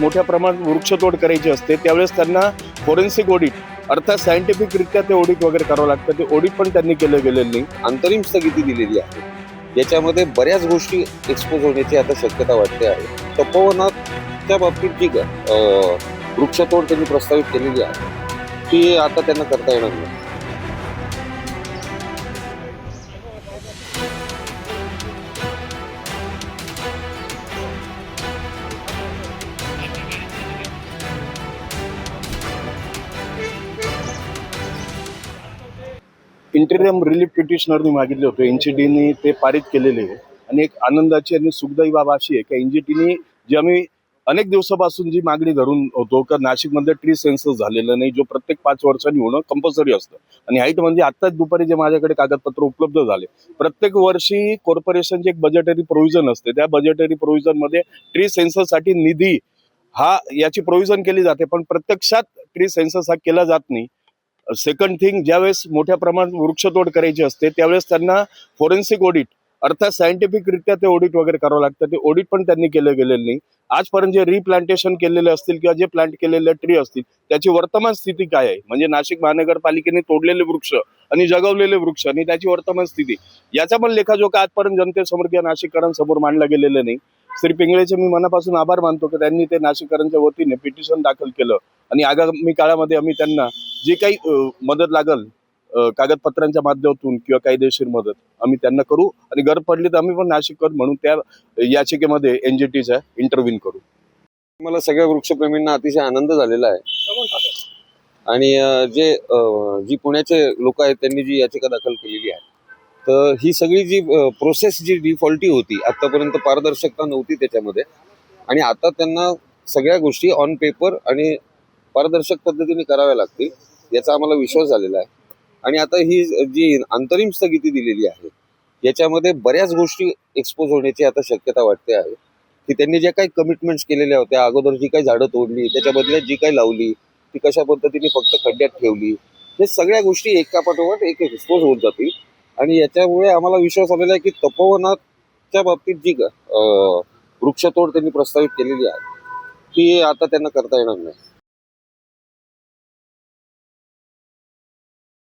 मोठ्या प्रमाणात वृक्षतोड करायची असते त्यावेळेस त्यांना फोरेन्सिक ऑडिट अर्थात सायंटिफिकरित्या ते ऑडिट वगैरे करावं लागतं. ते ऑडिट पण त्यांनी केलं गेलेलं नाही. अंतरिम स्थगिती दिलेली आहे. याच्यामध्ये बऱ्याच गोष्टी एक्सपोज होण्याची आता शक्यता वाटते आहे. तपोवनाच्या बाबतीत जी वृक्षतोड त्यांनी प्रस्तावित केलेली आहे. ती आता त्यांना करता येणार नाही. इंटेरियम रिलीफ पिटिशनरनी मागितले होते. एनजीटीने ते पारित केलेले आहे. आणि एक आनंदाची आणि सुखदायी बाब अशी आहे की एनजीटीने जी आम्ही अनेक दिवसापासून जी मागणी धरून होतो का नाशिकमध्ये ट्री सेन्सस झालेलं नाही जो प्रत्येक पाच वर्षांनी होणं कंपल्सरी असतं. आणि हाईट म्हणजे आत्ताच दुपारी जे माझ्याकडे कागदपत्र उपलब्ध झाले. प्रत्येक वर्षी कॉर्पोरेशनचे एक बजेटरी प्रोव्हिजन असते. त्या बजेटरी प्रोव्हिजनमध्ये ट्री सेन्सससाठी निधी हा याची प्रोव्हिजन केली जाते. पण प्रत्यक्षात ट्री सेन्सस हा केला जात नाही. सेकंड थिंग ज्यावेळेस मोठ्या प्रमाणात वृक्षतोड करायची असते त्यावेळेस त्यांना फोरेन्सिक ऑडिट अर्थात सायंटिफिकरित्या ते ऑडिट वगैरे करावं लागतं. ते ऑडिट पण त्यांनी केलं गेलेलं नाही. आजपर्यंत जे रिप्लांटेशन केलेले असतील किंवा जे प्लांट केलेले ट्री असतील त्याची वर्तमान स्थिती काय आहे? म्हणजे नाशिक महानगरपालिकेने तोडलेले वृक्ष आणि जगवलेले वृक्ष आणि त्याची वर्तमान स्थिती. याचा पण लेखाजोखा आजपर्यंत जनतेसमोर किंवा नाशिककरांसमोर मांडला गेलेला नाही. श्री पिंगळेचे मी मनापासून आभार मानतो की त्यांनी ते नाशिककरांच्या वतीने पिटिशन दाखल केलं. आणि आगामी काळामध्ये आम्ही त्यांना जे काही मदत लागल कागदपत्रांच्या माध्यमातून किंवा कायदेशीर मदत आम्ही त्यांना करू आणि गरज पडली तर आम्ही पण नाशिककर म्हणून त्या याचिकेमध्ये एनजीटीचा इंटरव्ह्यून करू. मला सगळ्या वृक्षप्रेमींना अतिशय आनंद झालेला आहे. आणि जे जी पुण्याचे लोक आहेत त्यांनी जी याचिका दाखल केलेली आहे तर ही सगळी जी प्रोसेस जी डिफॉल्टी होती आतापर्यंत पारदर्शकता नव्हती त्याच्यामध्ये. आणि आता त्यांना सगळ्या गोष्टी ऑन पेपर आणि पारदर्शक पद्धतीने कराव्या लागतील. याचा आम्हाला विश्वास झालेला आहे. आणि आता ही जी अंतरिम स्थगिती दिलेली आहे याच्यामध्ये बऱ्याच गोष्टी एक्सपोज होण्याची आता शक्यता वाटते आहे. की त्यांनी ज्या काही कमिटमेंट्स केलेल्या होत्या अगोदर जी काही झाडं तोडली त्याच्या बदल्यात जी काही लावली ती कशा पद्धतीने फक्त खड्ड्यात ठेवली हे सगळ्या गोष्टी एकापाठोपाठ एक एक्सपोज होत जातील. आणि याच्यामुळे आम्हाला विश्वास आलेला आहे की तपोवनाच्या बाबतीत जी वृक्षतोड त्यांनी प्रस्तावित केलेली आहे ती आता त्यांना करता येणार नाही.